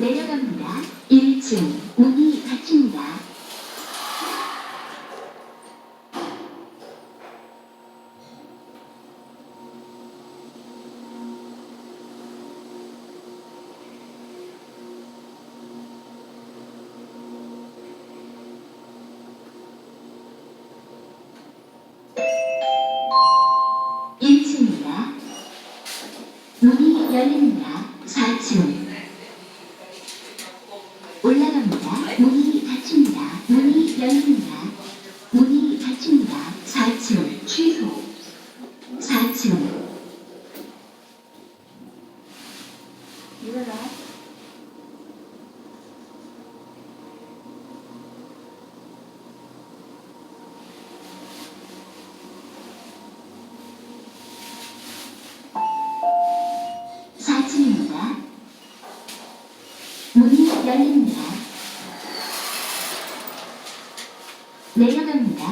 내려갑니다. 1층 문이 닫힙니다. 문이 열립니다. 4층. 올라갑니다. 문이 닫힙니다. 문이 열립니다. 문이 닫힙니다. 4층 취소. 4층. 일어나. 문이 열립니다. 내려갑니다.